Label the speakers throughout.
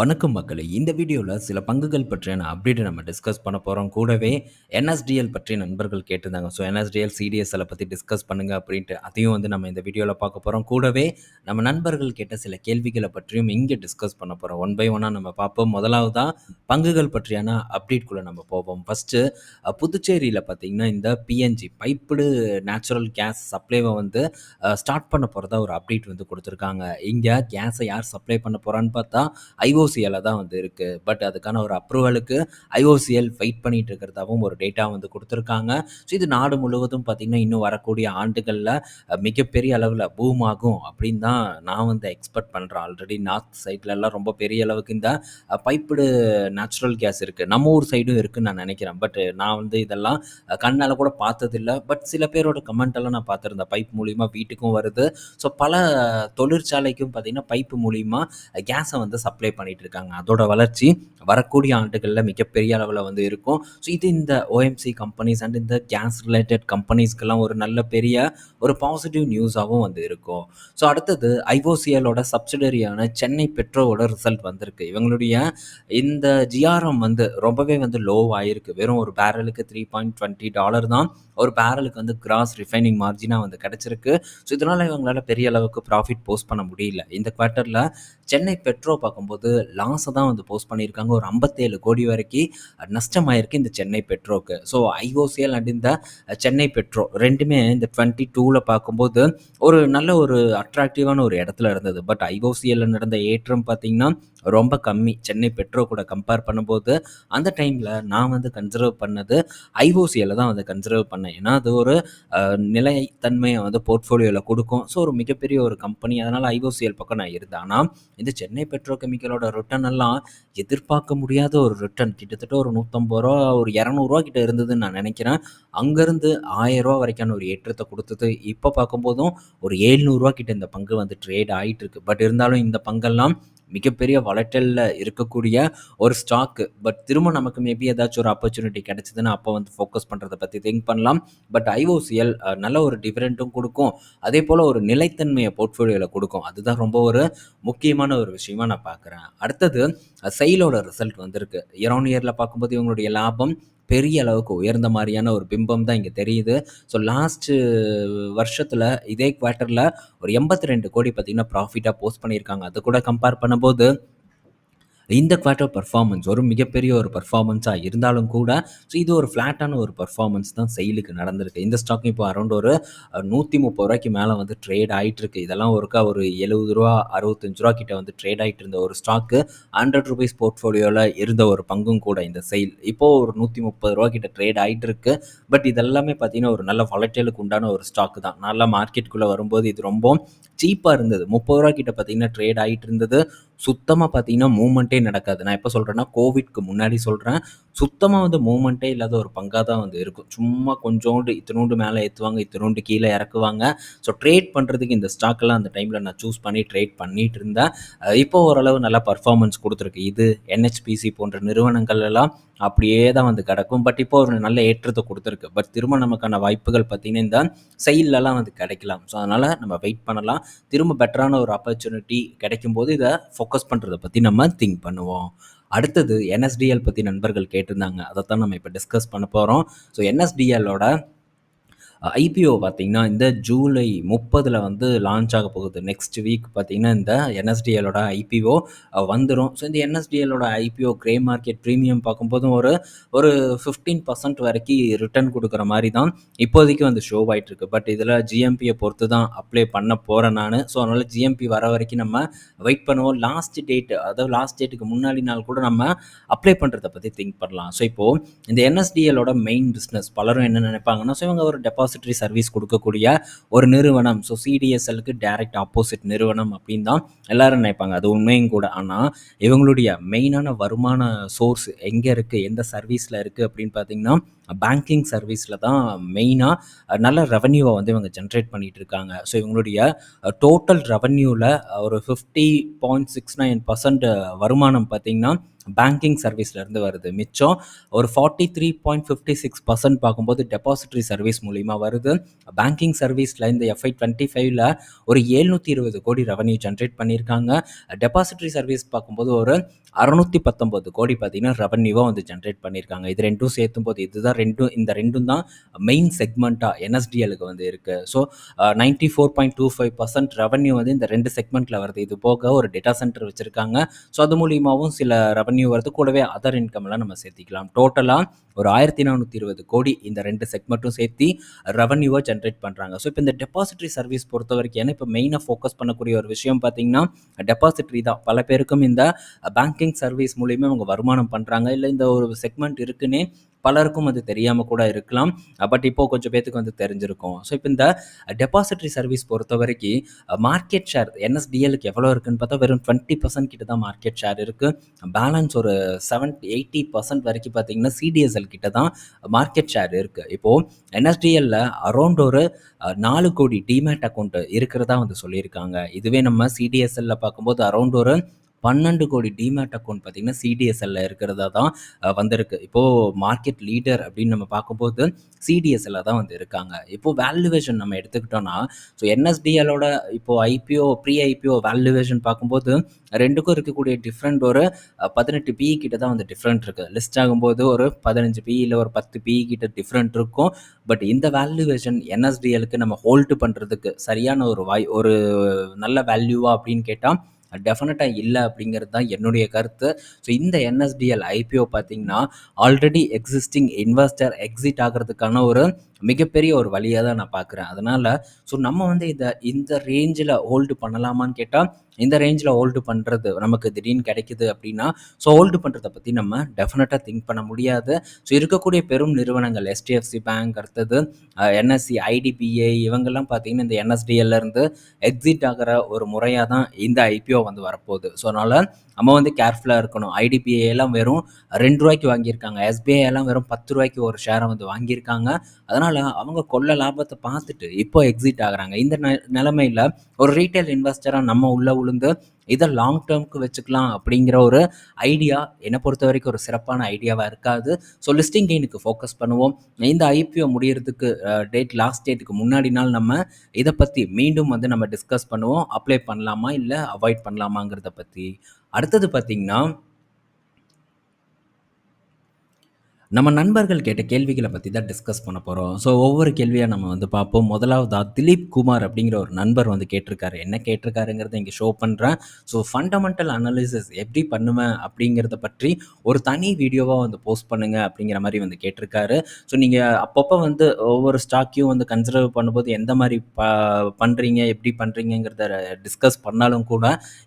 Speaker 1: வணக்கம் மக்களை. இந்த வீடியோவில் சில பங்குகள் பற்றியான அப்டேட்டை நம்ம டிஸ்கஸ் பண்ண போகிறோம் கூடவே என்எஸ்டிஎல் பற்றி நண்பர்கள் கேட்டிருந்தாங்க. ஸோ என்எஸ்டிஎல் சிடிஎஸ்எல் பற்றி டிஸ்கஸ் பண்ணுங்க அப்படின்ட்டு அதையும் வந்து நம்ம இந்த வீடியோவில் பார்க்க போகிறோம் கூடவே நம்ம நண்பர்கள் கேட்ட சில கேள்விகளை பற்றியும் இங்கே டிஸ்கஸ் பண்ண போகிறோம் ஒன் பை ஒன்னாக நம்ம பார்ப்போம். முதலாவதாக பங்குகள் பற்றியான அப்டேட்குள்ளே நம்ம போவோம். ஃபஸ்ட்டு புதுச்சேரியில் பார்த்திங்கன்னா இந்த பிஎன்ஜி பைப்டு நேச்சுரல் கேஸ் சப்ளைவை வந்து ஸ்டார்ட் பண்ண போகிறதா ஒரு அப்டேட் வந்து கொடுத்துருக்காங்க. இங்கே கேஸை யார் சப்ளை பண்ண போகிறான்னு பார்த்தா ஐஓ ஐஓசிஎல்ல தான் வந்து இருக்குது பட் அதுக்கான ஒரு அப்ரூவலுக்கு ஐஓசிஎல் ஃபைட் பண்ணிட்டு இருக்கிறதாவும் ஒரு டேட்டா வந்து கொடுத்துருக்காங்க. ஸோ இது நாடு முழுவதும் பார்த்திங்கன்னா இன்னும் வரக்கூடிய ஆண்டுகளில் மிகப்பெரிய அளவில் பூம் ஆகும் அப்படின்னு தான் நான் வந்து எக்ஸ்பெக்ட் பண்ணுறேன் ஆல்ரெடி நார்த் சைட்லலாம் ரொம்ப பெரிய அளவுக்கு இந்த பைப்புடு நேச்சுரல் கேஸ் இருக்குது நம்ம ஊர் சைடும் இருக்குதுன்னு நான் நினைக்கிறேன். பட் நான் வந்து இதெல்லாம் கண்ணால் கூட பார்த்ததில்ல. பட் சில பேரோட கமெண்ட் எல்லாம் நான் பார்த்துருந்தேன். பைப் மூலிமா வீட்டுக்கும் வருது. ஸோ பல தொழிற்சாலைக்கும் பார்த்திங்கன்னா பைப்பு மூலிமா கேஸை வந்து சப்ளை பண்ணிட்டு இருக்காங்க அதோட வளர்ச்சி வரக்கூடிய ஆண்டுகளில் மிகப்பெரிய அளவில் வந்து இருக்கும். ஸோ இது இந்த ஓஎம்சி கம்பெனிஸ் அண்ட் இந்த கேஸ் ரிலேட்டட் கம்பெனிஸ்க்கெல்லாம் ஒரு நல்ல பெரிய ஒரு பாசிட்டிவ் நியூஸாகவும் வந்து இருக்கும். ஸோ அடுத்தது ஐஓசிஎலோட சப்சிடரியான சென்னை பெட்ரோவோட ரிசல்ட் வந்திருக்கு. இவங்களுடைய இந்த ஜிஆர்எம் வந்து ரொம்பவே வந்து லோ ஆகிருக்கு வெறும் ஒரு பேரலுக்கு த்ரீ பாயிண்ட் டுவெண்ட்டி டாலர் தான் ஒரு பேரலுக்கு வந்து கிராஸ் ரிஃபைனிங் மார்ஜினாக வந்து கிடச்சிருக்கு. ஸோ இதனால் இவங்களால் பெரிய அளவுக்கு ப்ராஃபிட் போஸ்ட் பண்ண முடியல. இந்த குவார்ட்டரில் சென்னை பெட்ரோ பார்க்கும்போது லாஸை தான் வந்து போஸ்ட் பண்ணியிருக்காங்க. ஒரு ஐம்பத்தேழு கோடி வரைக்கும் நஷ்டமாயிருக்கு இந்த சென்னை பெட்ரோக்கு. ஸோ ஐஓசிஎல் அண்ட் இந்த சென்னை பெட்ரோ ரெண்டுமே இந்த டுவெண்ட்டி டூவில் பார்க்கும்போது ஒரு நல்ல ஒரு அட்ராக்டிவான ஒரு இடத்துல இருந்தது. பட் ஐஓசிஎல் நடந்த ஏற்றம் பார்த்திங்கன்னா ரொம்ப கம்மி. சென்னை பெட்ரோ கூட கம்பேர் பண்ணும்போது அந்த டைமில் நான் வந்து கன்சர்வ் பண்ணது ஐஓசிஎல்ல தான் வந்து கன்சர்வ் பண்ணேன். ஏன்னா அது ஒரு நிலைத்தன்மையை வந்து போர்ட்ஃபோலியோவில் கொடுக்கும். ஸோ ஒரு மிகப்பெரிய ஒரு கம்பெனி அதனால் ஐஓசிஎல் பக்கம் நான் இருந்தேன். ஆனால் இந்த சென்னை பெட்ரோ கெமிக்கலோட ரிட்டர்ன் எல்லாம் எதிர்பார்க்க முடியாத ஒரு ரிட்டர்ன் கிட்டத்தட்ட ஒரு நூற்றம்பது ரூபா ஒரு இரநூறுவா கிட்ட இருந்ததுன்னு நான் நினைக்கிறேன். அங்கேருந்து ஆயிரரூவா வரைக்கான ஒரு ஏற்றத்தை கொடுத்தது. இப்போ பார்க்கும்போதும் ஒரு ஏழ்நூறுவா கிட்ட இந்த பங்கு வந்து ட்ரேட் ஆகிட்டு இருக்கு. பட் இருந்தாலும் இந்த பங்கெல்லாம் மிகப்பெரிய வளட்டலில் இருக்கக்கூடிய ஒரு ஸ்டாக்கு பட் திரும்ப நமக்கு மேபி ஏதாச்சும் ஒரு ஆப்பர்ச்சுனிட்டி கிடச்சிதுன்னா அப்போ வந்து ஃபோக்கஸ் பண்ணுறதை பற்றி திங்க் பண்ணலாம். பட் ஐஓசிஎல் நல்ல ஒரு டிஃப்ரெண்ட்டும் கொடுக்கும். அதே போல் ஒரு நிலைத்தன்மையை போர்ட்ஃபோலியோவில் கொடுக்கும். அதுதான் ரொம்ப ஒரு முக்கியமான ஒரு விஷயமா நான் பார்க்குறேன். அடுத்தது செயலோட ரிசல்ட் வந்திருக்கு. இயர் இயரில் பார்க்கும்போது இவங்களுடைய லாபம் பெரிய அளவுக்கு உயர்ந்த மாதிரியான ஒரு பிம்பம் தான் இங்கே தெரியுது. ஸோ லாஸ்ட்டு வருஷத்தில் இதே குவார்ட்டரில் ஒரு எண்பத்தி ரெண்டு கோடி பார்த்திங்கன்னா ப்ராஃபிட்டாக போஸ்ட் பண்ணியிருக்காங்க. அது கூட கம்பேர் பண்ணும்போது இந்த குவார்ட்டர் பர்ஃபார்மன்ஸ் ஒரு மிகப்பெரிய ஒரு பர்ஃபார்மன்ஸாக இருந்தாலும் கூட ஸோ இது ஒரு ஃப்ளாட்டான ஒரு பர்ஃபார்மன்ஸ் தான் செயலுக்கு நடந்திருக்கு. இந்த ஸ்டாக்கும் இப்போ அரௌண்ட் ஒரு நூற்றி முப்பது ரூபாய்க்கு மேலே வந்து ட்ரேட் ஆகிட்டுருக்கு இதெல்லாம் ஒருக்கா ஒரு எழுபது ரூபா அறுபத்தஞ்சு ரூபா கிட்ட வந்து ட்ரேட் ஆகிட்டு இருந்த ஒரு ஸ்டாக்கு ஹண்ட்ரட் ருபீஸ் போர்ட்ஃபோலியோவில் இருந்த ஒரு பங்கும் கூட இந்த செயல் இப்போது ஒரு நூற்றி முப்பது ரூபா கிட்ட ட்ரேட் ஆகிட்டு இருக்கு பட் இதெல்லாமே பார்த்தீங்கன்னா ஒரு நல்ல வளட்டலுக்கு உண்டான ஒரு ஸ்டாக்கு தான். நல்லா மார்க்கெட்டுக்குள்ளே வரும்போது இது ரொம்ப சீப்பாக இருந்தது. முப்பது ரூபா கிட்ட பார்த்தீங்கன்னா ட்ரேட் ஆகிட்டு இருந்தது. சுத்தமாக பார்த்தீங்கன்னா மூமெண்ட்டே நடக்காது. நான் எப்போ சொல்கிறேன்னா கோவிட்க்கு முன்னாடி சொல்கிறேன் சுத்தமாக வந்து மூமெண்ட்டே இல்லாத ஒரு பங்காக தான் வந்து இருக்கும். சும்மா கொஞ்சோண்டு இத்தினோண்டு மேலே ஏற்றுவாங்க இத்தினோண்டு கீழே இறக்குவாங்க. ஸோ ட்ரேட் பண்ணுறதுக்கு இந்த ஸ்டாக்கெல்லாம் அந்த டைமில் நான் சூஸ் பண்ணி ட்ரேட் பண்ணிகிட்டு இருந்தேன். இப்போ ஓரளவு நல்லா பர்ஃபார்மன்ஸ் கொடுத்துருக்கு. இது என்ஹெச்பிசி போன்ற நிறுவனங்கள் எல்லாம் அப்படியே தான் வந்து கிடக்கும். பட் இப்போ ஒரு நல்ல ஏற்றத்தை கொடுத்துருக்கு. பட் திரும்ப நமக்கான வாய்ப்புகள் பார்த்திங்கன்னா இந்த செயலெலாம் வந்து கிடைக்கலாம். ஸோ அதனால் நம்ம வெயிட் பண்ணலாம். திரும்ப பெட்டரான ஒரு ஆப்பர்ச்சுனிட்டி கிடைக்கும்போது இதை ஃபோக்கஸ் பண்ணுறதை பற்றி நம்ம திங்க் பண்ணுவோம். அடுத்தது என்எஸ்டிஎல் பற்றி நண்பர்கள் கேட்டிருந்தாங்க. அதை தான் நம்ம இப்போ டிஸ்கஸ் பண்ண போகிறோம் ஸோ என்எஸ்டிஎல்லோட ஐபிஓ பார்த்திங்கன்னா இந்த ஜூலை முப்பதில் வந்து லான்ச் ஆக போகுது. நெக்ஸ்ட் வீக் பார்த்திங்கன்னா இந்த என்எஸ்டிஎலோட ஐபிஓ வந்துடும் ஸோ இந்த என்எஸ்டிஎலோட ஐபிஓ கிரே மார்க்கெட் ப்ரீமியம் பார்க்கும்போதும் ஒரு ஒரு ஃபிஃப்டீன் பர்சன்ட் வரைக்கும் ரிட்டர்ன் கொடுக்குற மாதிரி தான் இப்போதைக்கு வந்து ஷோ ஆகிட்டுருக்கு பட் இதில் ஜிஎம்பியை பொறுத்து தான் அப்ளை பண்ண போகிறேன் நான். ஸோ அதனால் ஜிஎம்பி வர வரைக்கும் நம்ம வெயிட் பண்ணுவோம். லாஸ்ட் டேட் அதாவது லாஸ்ட் டேட்டுக்கு முன்னாடி நாள் கூட நம்ம அப்ளை பண்ணுறதை பற்றி திங்க் பண்ணலாம். ஸோ இப்போது இந்த என்எஸ்டிஎலோட மெயின் பிஸ்னஸ் பலரும் என்ன நினைப்பாங்கன்னா ஸோ இவங்க ஒரு டெபாசிட் டெபாசிட்டரி சர்வீஸ் கொடுக்கக்கூடிய ஒரு நிறுவனம். ஸோ சிடிஎஸ்எலுக்கு டைரக்ட் ஆப்போசிட் நிறுவனம் அப்படின்னு தான் எல்லாரும் நினைப்பாங்க. அது உண்மையும் கூட. ஆனால் இவங்களுடைய மெயினான வருமான சோர்ஸ் எங்கே இருக்குது எந்த சர்வீஸில் இருக்குது அப்படின்னு பார்த்தீங்கன்னா பேங்கிங் சர்வீஸில் தான் மெயினாக நல்ல ரெவன்யூவை வந்து இவங்க ஜென்ரேட் பண்ணிகிட்டு இருக்காங்க ஸோ இவங்களுடைய டோட்டல் ரெவன்யூவில் ஒரு fifty point six nine percent வருமானம் பார்த்திங்கன்னா பேங்கிங் சர்வீஸ்லேருந்து வருது. மிச்சம் ஒரு forty three point fifty six percent பார்க்கும்போது டெபாசிட்ரி சர்வீஸ் மூலிமா வருது. பேங்கிங் சர்வீஸில் இந்த எஃப்ஐ டுவெண்ட்டி ஃபைவ்ல ஒரு ஏழ்நூற்றி இருபது கோடி ரெவன்யூ ஜென்ரேட் பண்ணியிருக்காங்க. டெபாசிட்ரி சர்வீஸ் பார்க்கும்போது ஒரு அறநூற்றி பத்தொம்போது கோடி பார்த்தீங்கன்னா ரெவன்யூவாக வந்து ஜென்ரேட் பண்ணியிருக்காங்க. இது ரெண்டும் சேர்த்தும் போது இதுதான் ரெண்டும் இந்த ரெண்டும் தான் மெயின் செக்மெண்ட்டாக என்எஸ்டிஎலுக்கு வந்து இருக்குது so ninety four point two five percent revenue வந்து இந்த ரெண்டு செக்மெண்ட்டில் வருது. இது போக ஒரு டேட்டா சென்டர் வச்சுருக்காங்க. ஸோ அது மூலியமாகவும் சில ரெவன்யூ வருது. கூடவே அதர் இன்கம்லாம் நம்ம சேர்த்திக்கலாம். டோட்டலாக ஒரு ஆயிரத்தி நானூற்றி இருபது கோடி இந்த ரெண்டு செக்மெண்ட்டும் சேர்த்து ரெவன்யூவாக ஜென்ரேட் பண்ணுறாங்க ஸோ இப்போ இந்த டெபாசிட்ரி சர்வீஸ் பொறுத்த வரைக்கும் ஏன்னா இப்போ மெயினாக ஃபோக்கஸ் பண்ணக்கூடிய ஒரு விஷயம் பார்த்தீங்கன்னா டெபாசிட்ரி தான். பல பேருக்கும் இந்த பேங்கிங் சர்வீஸ் மூலியமாக அவங்க வருமானம் பண்ணுறாங்க இல்லை இந்த ஒரு செக்மெண்ட் இருக்குன்னே பலருக்கும் அது தெரியாமல் கூட இருக்கலாம். பட் இப்போது கொஞ்சம் பேத்துக்கு வந்து தெரிஞ்சிருக்கும். ஸோ இப்போ இந்த டெபாசிட்ரி சர்வீஸ் பொறுத்த வரைக்கும் மார்க்கெட் ஷேர் என்எஸ்டிஎலுக்கு எவ்வளோ இருக்குன்னு பார்த்தா வெறும் டுவெண்ட்டி பர்சன்ட் கிட்ட தான் மார்க்கெட் ஷேர் இருக்குது பேலன்ஸ் ஒரு செவன்டி எயிட்டி பர்சன்ட் வரைக்கும் பார்த்தீங்கன்னா சிடிஎஸ்எல் கிட்ட தான் மார்க்கெட் ஷேர் இருக்குது இப்போது என்எஸ்டிஎல்ல அரௌண்ட் ஒரு நாலு கோடி டிமேட் அக்கௌண்ட் இருக்கிறதா வந்து சொல்லியிருக்காங்க. இதுவே நம்ம சிடிஎஸ்எல்ல பார்க்கும்போது அரௌண்ட் ஒரு பன்னெண்டு கோடி டிமேட் அக்கௌண்ட் பார்த்தீங்கன்னா சிடிஎஸ்எல்ல இருக்கிறதா தான் வந்திருக்கு. இப்போது மார்க்கெட் லீடர் அப்படின்னு நம்ம பார்க்கும்போது சிடிஎஸ்எல்ல தான் வந்து இருக்காங்க. இப்போது வேல்யூவேஷன் நம்ம எடுத்துக்கிட்டோன்னா ஸோ என்எஸ்டிஎலோட இப்போது ஐபிஓ ப்ரீ ஐபிஓ வேல்யூவேஷன் பார்க்கும்போது ரெண்டுக்கும் இருக்கக்கூடிய டிஃப்ரெண்ட் ஒரு பதினெட்டு பிஇ கிட்ட தான் வந்து டிஃப்ரெண்ட் இருக்குது லிஸ்ட் ஆகும்போது ஒரு பதினஞ்சு பி இல்லை ஒரு பத்து பிஇ கிட்ட டிஃப்ரெண்ட் இருக்கும். பட் இந்த வேல்யூவேஷன் என்எஸ்டிஎலுக்கு நம்ம ஹோல்டு பண்ணுறதுக்கு சரியான ஒரு வாய் ஒரு நல்ல வேல்யூவா அப்படின்னு கேட்டால் டெஃபினட்டாக இல்லை அப்படிங்கிறது தான் என்னுடைய கருத்து. ஸோ இந்த என்எஸ்டிஎல் ஐபிஓ பார்த்திங்கன்னா ஆல்ரெடி எக்ஸிஸ்டிங் இன்வெஸ்டர் எக்ஸிட் ஆகிறதுக்கான ஒரு மிகப்பெரிய ஒரு வழியாக தான் நான் பார்க்குறேன் அதனால் ஸோ நம்ம வந்து இதை இந்த ரேஞ்சில் ஹோல்டு பண்ணலாமான்னு கேட்டால் இந்த ரேஞ்சில் ஹோல்டு பண்ணுறது நமக்கு திடீர்னு கிடைக்குது அப்படின்னா ஸோ ஹோல்டு பண்ணுறதை பற்றி நம்ம டெஃபினட்டாக திங்க் பண்ண முடியாது. ஸோ இருக்கக்கூடிய பெரும் நிறுவனங்கள் எஸ்டிஎஃப்சி பேங்க் அடுத்தது என்எஸ்சி ஐடிபிஐ இவங்கெல்லாம் பார்த்தீங்கன்னா இந்த என்எஸ்டிஎல்லேருந்து எக்ஸிட் ஆகிற ஒரு முறையாக தான் இந்த ஐபிஓ வந்து வரப்போகுது. ஸோ அதனால் நம்ம வந்து கேர்ஃபுல்லாக இருக்கணும். ஐடிபிஐ எல்லாம் வெறும் ரெண்டு ரூபாய்க்கு வாங்கியிருக்காங்க. எஸ்பிஐ எல்லாம் வெறும் பத்து ரூபாய்க்கு ஒரு ஷேரை வந்து வாங்கியிருக்காங்க. அதனால் அவங்க கொள்ள லாபத்தை பார்த்துட்டு இப்போ எக்ஸிட் ஆகுறாங்க. இந்த நிலைமையில் ஒரு ரீட்டைல் இன்வெஸ்டராக நம்ம உள்ளே உளுந்து இதை லாங் டேர்முக்கு வச்சுக்கலாம் அப்படிங்கிற ஒரு ஐடியா என்னை பொறுத்த வரைக்கும் ஒரு சிறப்பான ஐடியாவாக இருக்காது. ஸோ லிஸ்டிங் கெயினுக்கு ஃபோக்கஸ் பண்ணுவோம். இந்த ஐபிஓ முடியறதுக்கு டேட் லாஸ்ட் டேட்டுக்கு முன்னாடி நாள் நம்ம இதை பற்றி மீண்டும் வந்து நம்ம டிஸ்கஸ் பண்ணுவோம். அப்ளை பண்ணலாமா இல்லை அவாய்ட் பண்ணலாமாங்கிறத பற்றி அடுத்தது பார்த்திங்கன்னா நம்ம நண்பர்கள் கேட்ட கேள்விகளை பற்றி தான் டிஸ்கஸ் பண்ண போகிறோம் ஸோ ஒவ்வொரு கேள்வியாக நம்ம வந்து பார்ப்போம். முதலாவதாக திலீப் குமார் அப்படிங்கிற ஒரு நண்பர் வந்து கேட்டிருக்காரு. என்ன கேட்டிருக்காருங்கிறத இங்கே ஷோ பண்ணுறேன் ஸோ ஃபண்டமெண்டல் அனாலிசிஸ் எப்படி பண்ணுவேன் அப்படிங்கிறத பற்றி ஒரு தனி வீடியோவாக வந்து போஸ்ட் பண்ணுங்க அப்படிங்கிற மாதிரி வந்து கேட்டிருக்காரு. ஸோ நீங்கள் அப்பப்போ வந்து ஒவ்வொரு ஸ்டாக்கையும் வந்து கன்சிடர் பண்ணும்போது எந்த மாதிரி ப பண்ணுறீங்க எப்படி பண்ணுறீங்கிறத டிஸ்கஸ் பண்ணாலும் கூட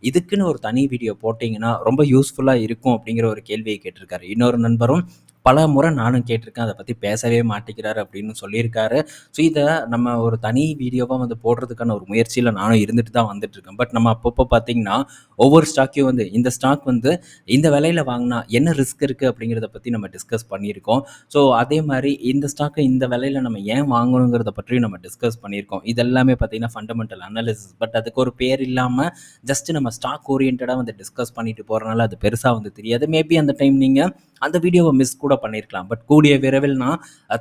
Speaker 1: இதுக்குன்னு ஒரு தனி வீடியோ போட்டிங்கன்னா ரொம்ப யூஸ்ஃபுல்லாக இருக்கும் அப்படிங்கிற ஒரு கேள்வியை கேட்டிருக்காரு. இன்னொரு நண்பரும் பல முறை நானும் கேட்டிருக்கேன் அதை பற்றி பேசவே மாட்டேங்கிறார் அப்படின்னு சொல்லியிருக்காரு. ஸோ இதை நம்ம ஒரு தனி வீடியோவாக வந்து போடுறதுக்கான ஒரு முயற்சியில் நானும் இருந்துட்டு தான் வந்துட்டுருக்கேன். பட் நம்ம அப்பப்போ பார்த்தீங்கன்னா ஒவ்வொரு ஸ்டாக்கையும் வந்து இந்த ஸ்டாக் வந்து இந்த விலையில் வாங்கினா என்ன ரிஸ்க் இருக்குது அப்படிங்கிறத பற்றி நம்ம டிஸ்கஸ் பண்ணியிருக்கோம். ஸோ அதே மாதிரி இந்த ஸ்டாக்கை இந்த விலையில் நம்ம ஏன் வாங்கணுங்கிறத பற்றியும் நம்ம டிஸ்கஸ் பண்ணியிருக்கோம். இதெல்லாமே பார்த்தீங்கன்னா ஃபண்டமெண்டல் அனாலிசிஸ் பட் அதுக்கு ஒரு பேர் இல்லாமல் ஜஸ்ட் நம்ம ஸ்டாக் ஓரியன்டாக வந்து டிஸ்கஸ் பண்ணிட்டு போகிறனால அது பெருசாக வந்து தெரியாது. மேபி அந்த டைம் நீங்கள் அந்த வீடியோவை மிஸ் கூட பண்ணியிருக்கலாம் பட் கூடிய விரைவில் நான்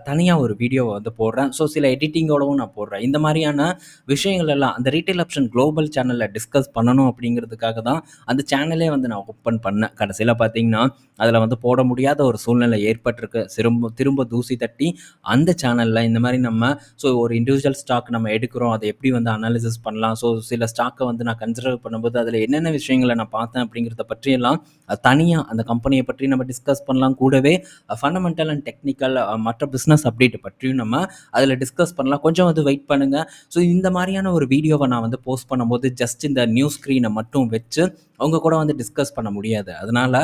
Speaker 1: தனியாக ஒரு வீடியோவை வந்து போடுறேன். ஸோ சில எடிட்டிங்கோடவும் நான் போடுறேன். இந்த மாதிரியான விஷயங்கள் எல்லாம் அந்த ரீட்டைல் ஆப்ஷன் குளோபல் சேனலில் டிஸ்கஸ் பண்ணணும் அப்படிங்கிறதுக்காக தான் அந்த சேனலே வந்து நான் ஓப்பன் பண்ணேன். கடைசியில் பார்த்தீங்கன்னா அதில் வந்து போட முடியாத ஒரு சூழ்நிலை ஏற்பட்டிருக்கு. திரும்ப திரும்ப தூசி தட்டி அந்த சேனலில் இந்த மாதிரி நம்ம ஸோ ஒரு இண்டிவிஜுவல் ஸ்டாக் நம்ம எடுக்கிறோம். அதை எப்படி வந்து அனாலிசிஸ் பண்ணலாம்? ஸோ சில ஸ்டாக்கை வந்து நான் கன்சிடர் பண்ணும்போது அதில் என்னென்ன விஷயங்களை நான் பார்த்தேன் அப்படிங்கிறத பற்றியெல்லாம் தனியாக அந்த கம்பெனியை பற்றி நம்ம டிஸ்கஸ் பண்ணலாம். கூடவே ஃபண்டமெண்டல் அண்ட் டெக்னிக்கல் மற்ற பிஸ்னஸ் அப்டேட் பற்றியும் நம்ம அதில் டிஸ்கஸ் பண்ணலாம். கொஞ்சம் வந்து வெயிட் பண்ணுங்கள் ஸோ இந்த மாதிரியான ஒரு வீடியோவை நான் வந்து போஸ்ட் பண்ணும்போது ஜஸ்ட் இந்த நியூஸ் ஸ்க்ரீனை மட்டும் வச்சு அவங்க கூட வந்து டிஸ்கஸ் பண்ண முடியாது. அதனால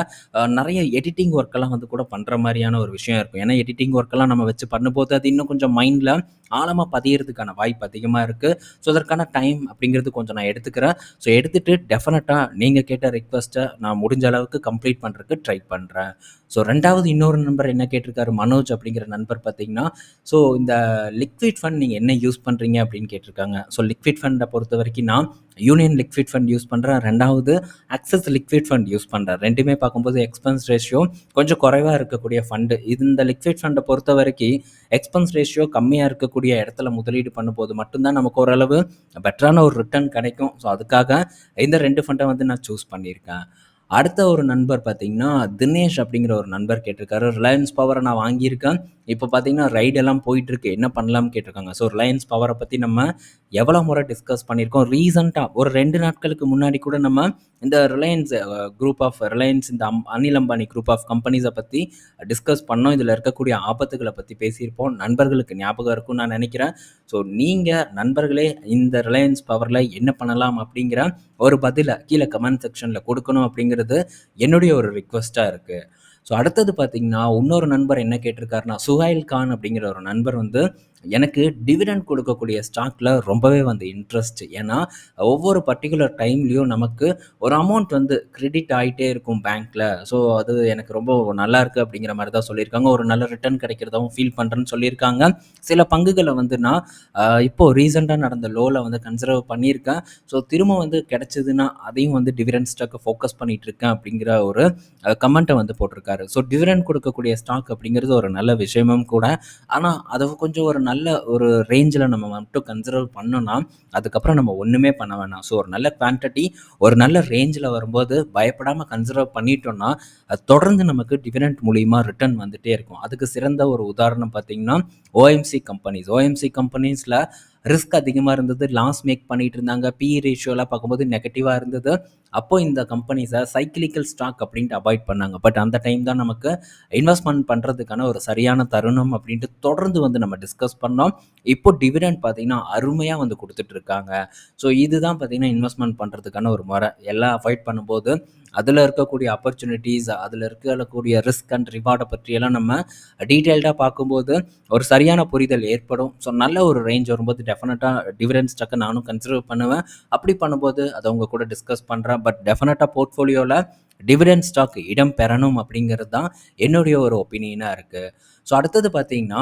Speaker 1: நிறைய எடிட்டிங் ஒர்க்கெல்லாம் வந்து கூட பண்ணுற மாதிரியான ஒரு விஷயம் இருக்கும். ஏன்னா எடிட்டிங் ஒர்க்கெல்லாம் நம்ம வச்சு பண்ணும்போது, அது இன்னும் கொஞ்சம் மைண்டில் ஆழமாக பதியறதுக்கான வாய்ப்பு அதிகமாக இருக்குது ஸோ அதற்கான டைம் அப்படிங்கிறது கொஞ்சம் நான் எடுத்துக்கிறேன். ஸோ எடுத்துகிட்டு டெஃபினட்டாக நீங்கள் கேட்ட ரிக்வஸ்ட்டை நான் முடிஞ்ச அளவுக்கு கம்ப்ளீட் பண்ணுறதுக்கு ட்ரை பண்ணுறேன் ஸோ ரெண்டாவது இன்னொரு நண்பர் என்ன கேட்டிருக்காரு, மனோஜ் அப்படிங்கிற நண்பர் பார்த்தீங்கன்னா, ஸோ இந்த லிக்விட் ஃபண்ட் நீங்கள் என்ன யூஸ் பண்ணுறீங்க அப்படின்னு கேட்டிருக்காங்க. ஸோ லிக்விட் ஃபண்டை பொறுத்த வரைக்கும் நான் யூனியன் லிக்விட் ஃபண்ட் யூஸ் பண்ணுறேன் ரெண்டாவது அக்சஸ் லிக்விட் ஃபண்ட் யூஸ் பண்றேன். 2மே பார்க்கும்போது எக்ஸ்பென்ஸ் ரேஷியோ கொஞ்சம் குறைவாக இருக்கக்கூடிய ஃபண்டு. இந்த லிக்விட் ஃபண்டை பொறுத்த வரைக்கும் எக்ஸ்பென்ஸ் ரேஷியோ கம்மியாக இருக்கக்கூடிய இடத்துல முதலீடு பண்ணும்போது மட்டும்தான் நமக்கு ஓரளவு பெட்டரான ஒரு ரிட்டர்ன் கிடைக்கும். ஸோ அதுக்காக இந்த ரெண்டு ஃபண்டை வந்து நான் சூஸ் பண்ணியிருக்கேன். அடுத்த ஒரு நண்பர் பார்த்தீங்கன்னா, தினேஷ் அப்படிங்கிற ஒரு நண்பர் கேட்டிருக்காரு. ரிலையன்ஸ் பவரை நான் வாங்கியிருக்கேன். இப்போ பார்த்தீங்கன்னா, ரைடெல்லாம் போயிட்டுருக்கு. என்ன பண்ணலாம்னு கேட்டிருக்காங்க. ஸோ ரிலையன்ஸ் பவரை பற்றி நம்ம எவ்வளோ முறை டிஸ்கஸ் பண்ணியிருக்கோம். ரீசண்டாக ஒரு ரெண்டு நாட்களுக்கு முன்னாடி கூட நம்ம இந்த ரிலையன்ஸ் குரூப் ஆஃப் ரிலையன்ஸ் இந்த um Anil Ambani group of கம்பெனிஸை பற்றி டிஸ்கஸ் பண்ணோம். இதில் இருக்கக்கூடிய ஆபத்துகளை பற்றி பேசியிருப்போம். நண்பர்களுக்கு ஞாபகம் இருக்கும்னு நான் நினைக்கிறேன் ஸோ நீங்கள் நண்பர்களே இந்த ரிலையன்ஸ் பவரில் என்ன பண்ணலாம் அப்படிங்கிற ஒரு பதிலை கீழே கமெண்ட் செக்ஷனில் கொடுக்கணும் அப்படிங்கிறது என்னுடைய ஒரு ரிக்வஸ்ட்டாக இருக்குது ஸோ அடுத்தது பார்த்தீங்கன்னா, இன்னொரு நண்பர் என்ன கேட்டிருக்காருன்னா, சுஹைல் கான் அப்படிங்கிற ஒரு நண்பர் வந்து எனக்கு டிவிடெண்ட் கொடுக்கக்கூடிய ஸ்டாக்ல ரொம்பவே வந்து இன்ட்ரெஸ்ட். ஏன்னா ஒவ்வொரு பர்ட்டிகுலர் டைம்லயும் நமக்கு ஒரு அமௌண்ட் வந்து கிரெடிட் ஆகிட்டே இருக்கும் பேங்க்ல. ஸோ அது எனக்கு ரொம்ப நல்லாயிருக்கு அப்படிங்கிற மாதிரி தான் சொல்லியிருக்காங்க. ஒரு நல்ல ரிட்டர்ன் கிடைக்கிறதாவும் ஃபீல் பண்றேன்னு சொல்லியிருக்காங்க. சில பங்குகளை வந்து நான் இப்போது இப்போ நடந்த லோல வந்து கன்சர்வ் பண்ணியிருக்கேன். ஸோ திரும்ப வந்து கிடைச்சதுன்னா, அதையும் வந்து டிவிடெண்ட் ஸ்டாக்கை ஃபோக்கஸ் பண்ணிட்டு இருக்கேன் அப்படிங்கிற ஒரு கமெண்ட்டை வந்து போட்டிருக்காரு. ஸோ டிவிடெண்ட் கொடுக்கக்கூடிய ஸ்டாக் அப்படிங்கிறது ஒரு நல்ல விஷயமும் கூட. ஆனால் அதை கொஞ்சம் ஒரு நல்ல நல்ல ஒரு ரேஞ்சில் நம்ம மட்டும் கன்சிடர் பண்ணோம்னா, அதுக்கப்புறம் நம்ம ஒன்றுமே பண்ண வேணாம். ஸோ ஒரு நல்ல குவான்டிட்டி ஒரு நல்ல ரேஞ்சில் வரும்போது பயப்படாமல் கன்சிடர் பண்ணிட்டோம்னா, அது தொடர்ந்து நமக்கு டிவிடெண்ட் மூலியமாக ரிட்டர்ன் வந்துகிட்டே இருக்கும். அதுக்கு சிறந்த ஒரு உதாரணம் பார்த்தீங்கன்னா, ஓஎம்சி கம்பெனிஸ். ஓஎம்சி கம்பெனிஸில் ரிஸ்க் அதிகமாக இருந்தது. லாஸ் மேக் பண்ணிட்டு இருந்தாங்க. பி ரேஷியோலாம் பார்க்கும்போது நெகட்டிவாக இருந்தது. அப்போ இந்த கம்பெனிஸை சைக்கிளிக்கல் ஸ்டாக் அப்படின்ட்டு அவாய்ட் பண்ணாங்க. பட் அந்த டைம் தான் நமக்கு இன்வெஸ்ட்மெண்ட் பண்ணுறதுக்கான ஒரு சரியான தருணம் அப்படின்ட்டு தொடர்ந்து வந்து நம்ம டிஸ்கஸ் பண்ணோம். இப்போ டிவிடெண்ட் பார்த்தீங்கன்னா, அருமையாக வந்து கொடுத்துட்ருக்காங்க ஸோ இதுதான் பார்த்தீங்கன்னா, இன்வெஸ்ட்மெண்ட் பண்ணுறதுக்கான ஒரு முறை. எல்லாம் அவாய்ட் பண்ணும்போது, அதில் இருக்கக்கூடிய ஆப்பர்ச்சுனிட்டீஸ், அதில் இருக்கக்கூடிய ரிஸ்க் அண்ட் ரிவார்டை பற்றியெல்லாம் நம்ம டீட்டெயில்டாக பார்க்கும்போது, ஒரு சரியான புரிதல் ஏற்படும். ஸோ நல்ல ஒரு ரேஞ்ச் வரும்போது டெஃபினட்டாக டிவிடெண்ட் ஸ்டாக்க நானும் கன்சிடர் பண்ணுவேன். அப்படி பண்ணும்போது அதை உங்கள் கூட டிஸ்கஸ் பண்ணுறேன் பட் டெஃபினட்டாக போர்ட்ஃபோலியோவில் டிவிடெண்ட் ஸ்டாக் இடம் பெறணும் அப்படிங்கிறது தான் என்னுடைய ஒரு ஒப்பீனியனாக இருக்குது ஸோ அடுத்தது பார்த்தீங்கன்னா,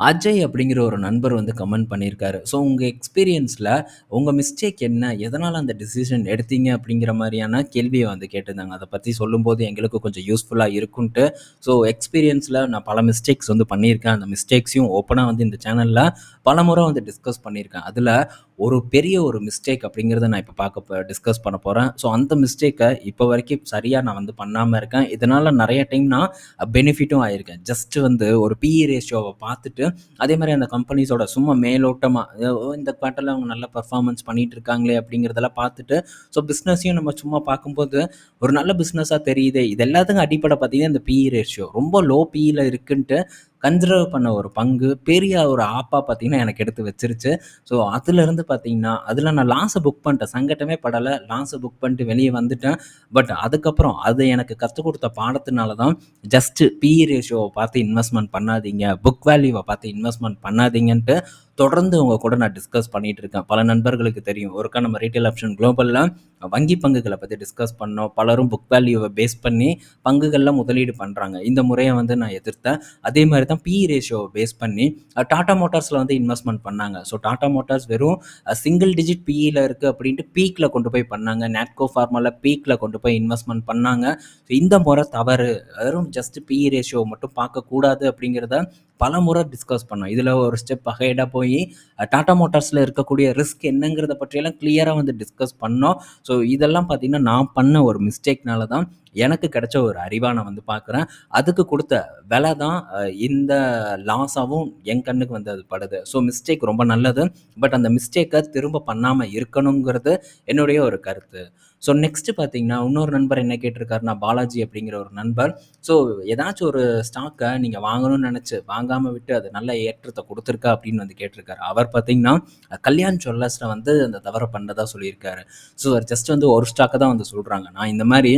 Speaker 1: அஜய் அப்படிங்கிற ஒரு நண்பர் வந்து கமெண்ட் பண்ணியிருக்காரு. ஸோ உங்கள் எக்ஸ்பீரியன்ஸில் உங்கள் மிஸ்டேக் என்ன? எதனால் அந்த டிசிஷன் எடுத்தீங்க? அப்படிங்கிற மாதிரியான கேள்வியை வந்து கேட்டிருந்தாங்க. அதை பற்றி சொல்லும்போது எங்களுக்கு கொஞ்சம் யூஸ்ஃபுல்லாக இருக்குன்ட்டு. ஸோ எக்ஸ்பீரியன்ஸில் நான் பல மிஸ்டேக்ஸ் வந்து பண்ணியிருக்கேன். அந்த மிஸ்டேக்ஸையும் ஓப்பனாக வந்து இந்த சேனலில் பல முறை வந்து டிஸ்கஸ் பண்ணியிருக்கேன். அதில் ஒரு பெரிய ஒரு மிஸ்டேக் அப்படிங்கிறத நான் இப்போ பார்க்க டிஸ்கஸ் பண்ண போகிறேன் ஸோ அந்த மிஸ்டேக்கை இப்போ வரைக்கும் சரியாக நான் வந்து பண்ணாமல் இருக்கேன். இதனால் நிறைய டைம் நான் பெனிஃபிட்டும் ஆயிருக்கேன். ஜஸ்ட் வந்து ஒரு பிஇ ரேஷியோவை பார்த்துட்டு, அதே மாதிரி அந்த கம்பெனிஸோட சும்மா மேலோட்டமாக ஓ இந்த குவார்ட்டரில் அவங்க நல்ல பர்ஃபார்மன்ஸ் பண்ணிகிட்டு இருக்காங்களே அப்படிங்கிறதெல்லாம் பார்த்துட்டு, ஸோ பிஸ்னஸையும் நம்ம சும்மா பார்க்கும்போது, ஒரு நல்ல பிஸ்னஸாக தெரியுதே. இது எல்லாத்துக்கும் அடிப்படை பார்த்தீங்கன்னா, இந்த பிஇ ரேஷியோ. ரொம்ப லோ பிஇல இருக்குன்ட்டு கன்சிடர் பண்ண ஒரு பங்கு பெரிய ஒரு ஆப்பா பார்த்தீங்கன்னா, எனக்கு எடுத்து வச்சிருச்சு ஸோ அதுலேருந்து பார்த்தீங்கன்னா, அதில் நான் லாஸை புக் பண்ணிட்டேன். சங்கட்டமே படலை லாஸை புக் பண்ணிட்டு வெளியே வந்துட்டேன். பட் அதுக்கப்புறம் அது எனக்கு கற்றுக் கொடுத்த பாடத்தினால தான் ஜஸ்ட் பிஇ ரேஷியோவை பார்த்து இன்வெஸ்ட்மெண்ட் பண்ணாதீங்க. புக் வேல்யூவை பார்த்து இன்வெஸ்ட்மெண்ட் பண்ணாதீங்கன்ட்டு தொடர்ந்து உங்கள் கூட நான் டிஸ்கஸ் பண்ணிகிட்டு இருக்கேன். பல நண்பர்களுக்கு தெரியும். ஒருக்கா நம்ம ரீட்டெயில் ஆப்ஷன் குளோபலில் வங்கி பங்குகளை பற்றி டிஸ்கஸ் பண்ணோம். பலரும் புக் வேல்யூவை பேஸ் பண்ணி பங்குகளில் முதலீடு பண்ணுறாங்க இந்த முறையை வந்து நான் எதிர்த்தேன். அதே மாதிரி தான் பிஇ ரேஷியோவை பேஸ் பண்ணி டாட்டா டாடா வந்து இன்வெஸ்ட்மெண்ட் பண்ணாங்க. ஸோ டாடா மோட்டார்ஸ் வெறும் சிங்கிள் டிஜிட் பிஇயில் இருக்குது அப்படின்ட்டு பீக்கில் கொண்டு போய் பண்ணாங்க. நாட்கோ ஃபார்மாவில் பீக்கில் கொண்டு போய் இன்வெஸ்ட்மெண்ட் பண்ணாங்க. ஸோ இந்த முறை தவறு. வெறும் ஜஸ்ட் பிஇ ரேஷியோ மட்டும் பார்க்கக்கூடாது அப்படிங்கிறத பல முறை டிஸ்கஸ் பண்ணோம். இதில் ஒரு ஸ்டெப் அகைடாக போய் டாடா மோட்டார்ஸில் இருக்கக்கூடிய ரிஸ்க் என்னங்கிறத பற்றியெல்லாம் கிளியராக வந்து டிஸ்கஸ் பண்ணோம். ஸோ இதெல்லாம் பார்த்தீங்கன்னா, நான் பண்ண ஒரு மிஸ்டேக்னால தான் எனக்கு கிடைச்ச ஒரு அறிவாக நான் வந்து பார்க்குறேன். அதுக்கு கொடுத்த விலை தான் இந்த லாஸாகவும் என் கண்ணுக்கு வந்து அது படுது. ஸோ மிஸ்டேக் ரொம்ப நல்லது. பட் அந்த மிஸ்டேக்கை திரும்ப பண்ணாமல் இருக்கணுங்கிறது என்னுடைய ஒரு கருத்து. ஸோ நெக்ஸ்ட்டு பார்த்தீங்கன்னா இன்னொரு நண்பர் என்ன கேட்டிருக்காருன்னா பாலாஜி அப்படிங்கிற ஒரு நண்பர். ஸோ ஏதாச்சும் ஒரு ஸ்டாக்கை நீங்கள் வாங்கணும்னு நினச்சி வாங்காமல் விட்டு அது நல்ல ஏற்றத்தை கொடுத்துருக்கா அப்படின்னு வந்து கேட்டிருக்காரு. அவர் பார்த்தீங்கன்னா கல்யாண் சொல்லஸில் வந்து அந்த தவறை பண்ணதாக சொல்லியிருக்காரு. ஸோ அவர் ஜஸ்ட் வந்து ஒரு ஸ்டாக்கை தான் வந்து சொல்கிறாங்க நான் இந்த மாதிரி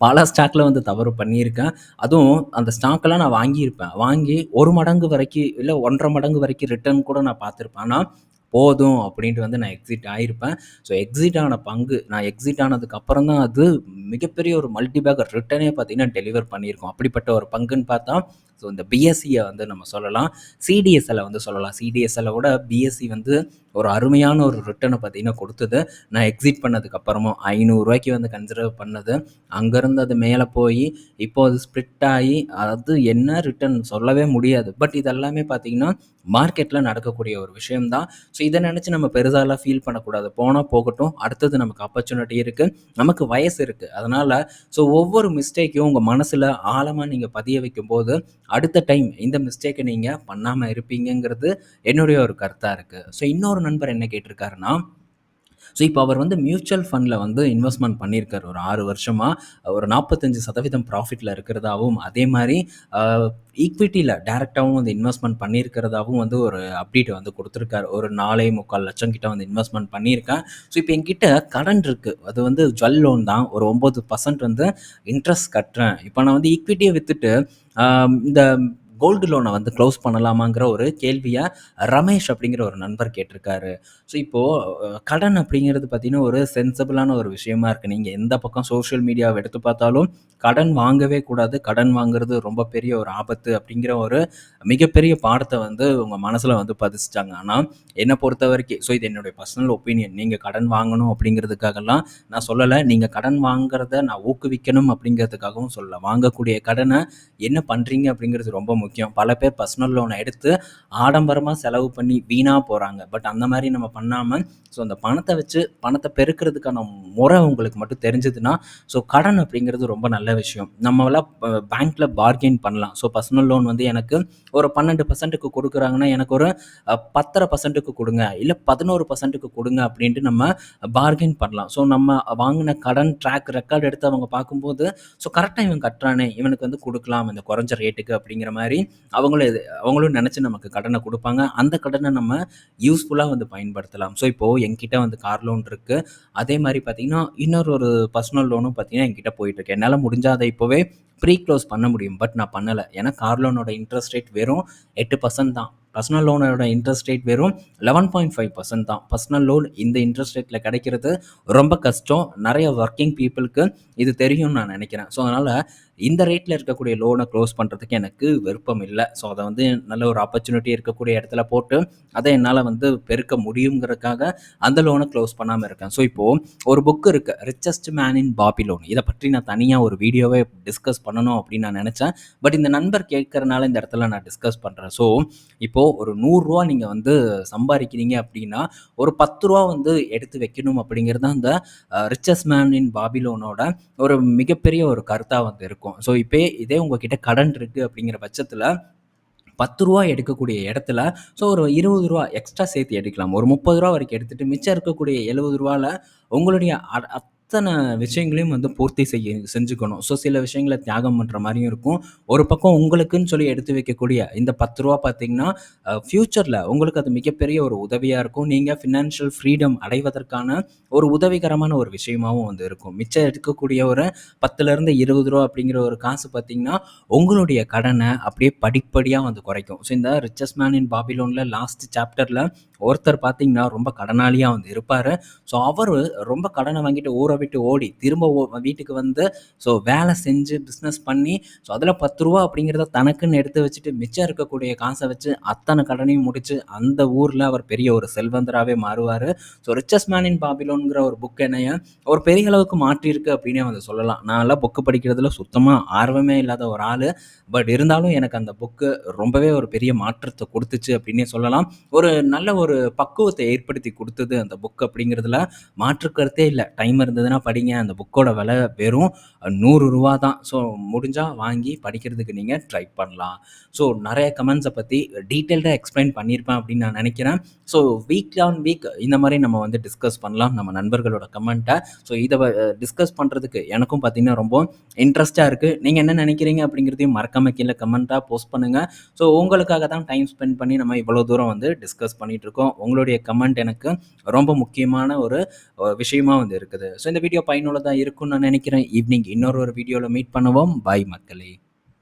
Speaker 1: பல ஸ்டாக்ல வந்து தவறு பண்ணியிருக்கேன். அதுவும் அந்த ஸ்டாக்கெல்லாம் நான் வாங்கியிருப்பேன். வாங்கி ஒரு மடங்கு வரைக்கும் இல்லை ஒன்றரை மடங்கு வரைக்கும் ரிட்டர்ன் கூட நான் பார்த்துருப்பேன். ஆனால் போதும் அப்படின்ட்டு வந்து நான் எக்ஸிட் ஆகியிருப்பேன் ஸோ எக்ஸிட் ஆன பங்கு நான் எக்ஸிட் ஆனதுக்கு அப்புறம் தான் அது மிகப்பெரிய ஒரு மல்டிபேக்கர் ரிட்டனே பார்த்தீங்கன்னா டெலிவர் பண்ணியிருக்கோம். அப்படிப்பட்ட ஒரு பங்குன்னு பார்த்தா ஸோ இந்த பிஎஸ்சியை வந்து நம்ம சொல்லலாம். சிடிஎஸ்எல்லை வந்து சொல்லலாம். சிடிஎஸ்எல்லை விட பிஎஸ்சி வந்து ஒரு அருமையான ஒரு ரிட்டர்னை பார்த்தீங்கன்னா கொடுத்தது. நான் எக்ஸிட் பண்ணதுக்கு அப்புறமும் ஐநூறுரூவாய்க்கு வந்து கன்சிடர் பண்ணது. அங்கேருந்து அது மேலே போய் இப்போ அது ஸ்ப்ளிட் ஆகி அது என்ன ரிட்டர்ன் சொல்லவே முடியாது. பட் இதெல்லாமே பார்த்தீங்கன்னா மார்க்கெட்டில் நடக்கக்கூடிய ஒரு விஷயம்தான். ஸோ இதை நினச்சி நம்ம பெருசாலாம் ஃபீல் பண்ணக்கூடாது. போனால் போகட்டும். அடுத்தது நமக்கு ஆப்பர்ச்சுனிட்டி இருக்குது நமக்கு வயசு இருக்குது அதனால் ஸோ ஒவ்வொரு மிஸ்டேக்கையும் உங்கள் மனசில் ஆழமாக நீங்கள் பதிய வைக்கும்போது அடுத்த டைம் இந்த மிஸ்டேக்கை நீங்கள் பண்ணாமல் இருப்பீங்கங்கிறது என்னுடைய ஒரு கருத்தாக இருக்குது ஸோ இன்னொரு நண்பர் என்ன கேட்டிருக்காருன்னா ஸோ இப்போ அவர் வந்து மியூச்சுவல் ஃபண்டில் வந்து இன்வெஸ்ட்மெண்ட் பண்ணியிருக்கார். ஒரு ஆறு வருஷமாக ஒரு நாற்பத்தஞ்சு சதவீதம் ப்ராஃபிட்டில் இருக்கிறதாகவும் அதே மாதிரி ஈக்விட்டியில் டேரெக்டாகவும் வந்து இன்வெஸ்ட்மெண்ட் பண்ணியிருக்கிறதாகவும் வந்து ஒரு அப்டேட் வந்து கொடுத்துருக்காரு. ஒரு நாலே முக்கால் லட்சம் கிட்ட வந்து இன்வெஸ்ட்மெண்ட் பண்ணியிருக்கேன். ஸோ இப்போ என்கிட்ட கடன் இருக்குது அது வந்து ஜுவல் லோன் தான். ஒரு ஒம்பது பர்சன்ட் வந்து இன்ட்ரெஸ்ட் கட்டுறேன். இப்போ நான் வந்து ஈக்விட்டியை விற்றுட்டு இந்த கோல்டு லோனை வந்து க்ளோஸ் பண்ணலாமாங்கிற ஒரு கேள்வியை ரமேஷ் அப்படிங்கிற ஒரு நண்பர் கேட்டிருக்காரு. ஸோ இப்போது கடன் அப்படிங்கிறது பார்த்திங்கன்னா ஒரு சென்சபிளான ஒரு விஷயமா இருக்குது நீங்கள் எந்த பக்கம் சோஷியல் மீடியாவை எடுத்து பார்த்தாலும் கடன் வாங்கவே கூடாது. கடன் வாங்குறது ரொம்ப பெரிய ஒரு ஆபத்து அப்படிங்கிற ஒரு மிகப்பெரிய பாடத்தை வந்து உங்கள் மனசில் வந்து பதிச்சிட்டாங்க. ஆனால் என்னை பொறுத்த வரைக்கும் ஸோ இது என்னுடைய பர்சனல் ஒப்பீனியன் நீங்கள் கடன் வாங்கணும் அப்படிங்கிறதுக்காகலாம் நான் சொல்லலை. நீங்கள் கடன் வாங்குறத நான் ஊக்குவிக்கணும் அப்படிங்கிறதுக்காகவும் சொல்லலை. வாங்கக்கூடிய கடனை என்ன பண்ணுறீங்க அப்படிங்கிறது ரொம்ப முக்கியம். பல பேர் பர்சனல் லோனை எடுத்து ஆடம்பரமாக செலவு பண்ணி வீணாக போகிறாங்க பட் அந்த மாதிரி நம்ம பண்ணாமல் ஸோ அந்த பணத்தை வச்சு பணத்தை பெருக்கிறதுக்கான முறை உங்களுக்கு மட்டும் தெரிஞ்சதுன்னா ஸோ கடன் அப்படிங்கிறது ரொம்ப நல்ல விஷயம். நம்மளாம் பேங்க்கில் பார்கெயின் பண்ணலாம். ஸோ பர்சனல் லோன் வந்து எனக்கு ஒரு பன்னெண்டு பர்சன்ட்டுக்கு கொடுக்குறாங்கன்னா எனக்கு ஒரு பத்தரை பர்சன்ட்டுக்கு கொடுங்க. இல்லை பதினோரு பர்சன்ட்டுக்கு கொடுங்க அப்படின்ட்டு நம்ம பார்கெயின் பண்ணலாம். ஸோ நம்ம வாங்கின கடன் ட்ராக் ரெக்கார்டு எடுத்து அவங்க பார்க்கும்போது ஸோ கரெக்டாக இவன் கட்டுறானே இவனுக்கு வந்து கொடுக்கலாம் இந்த குறைஞ்ச ரேட்டுக்கு அப்படிங்கிற மாதிரி அவங்களும் அவங்களும் நினச்சி நமக்கு கடனை கொடுப்பாங்க. அந்த கடனை நம்ம யூஸ்ஃபுல்லாக வந்து பயன்படுத்தலாம். ஸோ இப்போது என்கிட்ட வந்து கார் லோன் இருக்குது அதே மாதிரி பார்த்திங்கன்னா இன்னொரு ஒரு பர்சனல் லோனும் பார்த்திங்கன்னா என்கிட்ட போயிட்டுருக்கு என்னால் முடிஞ்சாத இப்போவே ப்ரீ க்ளோஸ் பண்ண முடியும். பட் நான் பண்ணலை. ஏன்னா கார் லோனோட இன்ட்ரெஸ்ட் ரேட் வெறும் எட்டு பர்சன்ட் தான். பர்சனல் லோனோட இன்ட்ரெஸ்ட் ரேட் வெறும் லெவன் பாயிண்ட் ஃபைவ் பர்சன்ட் தான். பர்சனல் லோன் இந்த இன்ட்ரெஸ்ட் ரேட்டில் கிடைக்கிறது ரொம்ப கஷ்டம். நிறைய ஒர்க்கிங் பீப்புளுக்கு இது தெரியும்னு நான் நினைக்கிறேன். ஸோ அதனால் இந்த ரேட்டில் இருக்கக்கூடிய லோனை க்ளோஸ் பண்ணுறதுக்கு எனக்கு விருப்பம் இல்லை. ஸோ அதை வந்து நல்ல ஒரு ஆப்பர்ச்சுனிட்டி இருக்கக்கூடிய இடத்துல போட்டு அதை என்னால் வந்து பெருக்க முடியுங்கிறதுக்காக அந்த லோனை க்ளோஸ் பண்ணாமல் இருக்கேன். ஸோ இப்போது ஒரு புக் இருக்குது richest man in Babylon இதை பற்றி நான் தனியாக ஒரு வீடியோவே டிஸ்கஸ் பண்ணணும் அப்படின்னு நான் நினச்சேன். பட் இந்த நண்பர் கேட்கறனால இந்த இடத்துல நான் டிஸ்கஸ் பண்ணுறேன் ஸோ இப்போது ஒரு நூறுரூவா நீங்கள் வந்து சம்பாதிக்கிறீங்க அப்படின்னா ஒரு பத்து ரூபா வந்து எடுத்து வைக்கணும் அப்படிங்கிறது அந்த ரிச்சஸ் மேன் இன் பாபிலோனோட ஒரு மிகப்பெரிய ஒரு கருத்தாக வந்து இருக்கும். ஸோ இப்போ இதே உங்ககிட்ட கடன் இருக்குது அப்படிங்கிற பட்சத்தில் பத்து ரூபா எடுக்கக்கூடிய இடத்துல ஸோ ஒரு இருபது ரூபா எக்ஸ்ட்ரா சேர்த்து எடுக்கலாம். ஒரு முப்பது ரூபா வரைக்கும் எடுத்துகிட்டு மிச்சம் இருக்கக்கூடிய எழுபது ரூபாவில் உங்களுடைய அத்தனை விஷயங்களையும் வந்து பூர்த்தி செய்ய செஞ்சுக்கணும். ஸோ சில விஷயங்களை தியாகம் பண்ணுற மாதிரியும் இருக்கும். ஒரு பக்கம் உங்களுக்குன்னு சொல்லி எடுத்து வைக்கக்கூடிய இந்த பத்து ரூபா பார்த்தீங்கன்னா ஃப்யூச்சரில் உங்களுக்கு அது மிகப்பெரிய ஒரு உதவியாக இருக்கும். நீங்கள் ஃபினான்ஷியல் ஃப்ரீடம் அடைவதற்கான ஒரு உதவிகரமான ஒரு விஷயமாகவும் வந்து இருக்கும். மிச்சம் எடுக்கக்கூடிய ஒரு பத்துலேருந்து இருபது ரூபா அப்படிங்கிற ஒரு காசு பார்த்தீங்கன்னா உங்களுடைய கடனை அப்படியே படிப்படியாக வந்து குறைக்கும். ஸோ இந்த ரிச்சஸ் மேன் இன் பாபிலோனில் லாஸ்ட் சாப்டரில் ஒருத்தர் பார்த்தீங்கன்னா ரொம்ப கடனாளியாக வந்து இருப்பார். ஸோ அவர் ரொம்ப கடனை வாங்கிட்டு ஊரை விட்டு ஓடி திரும்ப வீட்டுக்கு வந்து ஸோ வேலை செஞ்சு பிஸ்னஸ் பண்ணி ஸோ அதில் பத்து ரூபா அப்படிங்கிறத தனக்குன்னு எடுத்து வச்சுட்டு மிச்சம் இருக்கக்கூடிய காசை வச்சு அத்தனை கடனையும் முடித்து அந்த ஊரில் அவர் பெரிய ஒரு செல்வந்தராகவே மாறுவார். ஸோ ரிச்சஸ் மேன் இன் பாபிலோன்கிற ஒரு புக் என்னைய ஒரு பெரிய அளவுக்கு மாற்றிருக்கு அப்படின்னே வந்து சொல்லலாம். நான்லாம் புக்கு படிக்கிறதுல சுத்தமாக ஆர்வமே இல்லாத ஒரு ஆள். பட் இருந்தாலும் எனக்கு அந்த புக்கு ரொம்பவே ஒரு பெரிய மாற்றத்தை கொடுத்துச்சு அப்படின்னே சொல்லலாம். ஒரு நல்ல ஒரு ஒரு பக்குவத்தை ஏற்படுத்தி கொடுத்தது அந்த புக் அப்படிங்கிறதுல மாற்று கருத்தே இல்லை. டைம் இருந்ததுன்னா படிங்க. அந்த புக்கோட விலை வெறும் நூறு ரூபா தான். ஸோ முடிஞ்சால் வாங்கி படிக்கிறதுக்கு நீங்கள் ட்ரை பண்ணலாம். ஸோ நிறைய கமெண்ட்ஸை பற்றி டீட்டெயில்டாக எக்ஸ்பிளைன் பண்ணியிருப்பேன் அப்படின்னு நான் நினைக்கிறேன். ஸோ வீக் ஆன் வீக் இந்த மாதிரி நம்ம வந்து டிஸ்கஸ் பண்ணலாம். நம்ம நண்பர்களோட கமெண்ட்டை ஸோ இதை டிஸ்கஸ் பண்ணுறதுக்கு எனக்கும் பார்த்தீங்கன்னா ரொம்ப இன்ட்ரெஸ்ட்டாக இருக்குது நீங்கள் என்ன நினைக்கிறீங்க அப்படிங்கிறதையும் மறக்காம கீழே கமெண்ட்டாக போஸ்ட் பண்ணுங்கள் ஸோ உங்களுக்காக தான் டைம் ஸ்பெண்ட் பண்ணி நம்ம இவ்வளோ தூரம் வந்து டிஸ்கஸ் பண்ணிகிட்டு இருக்கோம். உங்களுடைய கமெண்ட் எனக்கு ரொம்ப முக்கியமான ஒரு விஷயமா வந்து இருக்குது. ஸோ இந்த வீடியோ பயனுள்ளதாக இருக்கும்னு நான் நினைக்கிறேன். ஈவினிங் இன்னொரு ஒரு வீடியோவில் மீட் பண்ணுவோம். பாய் மக்களே.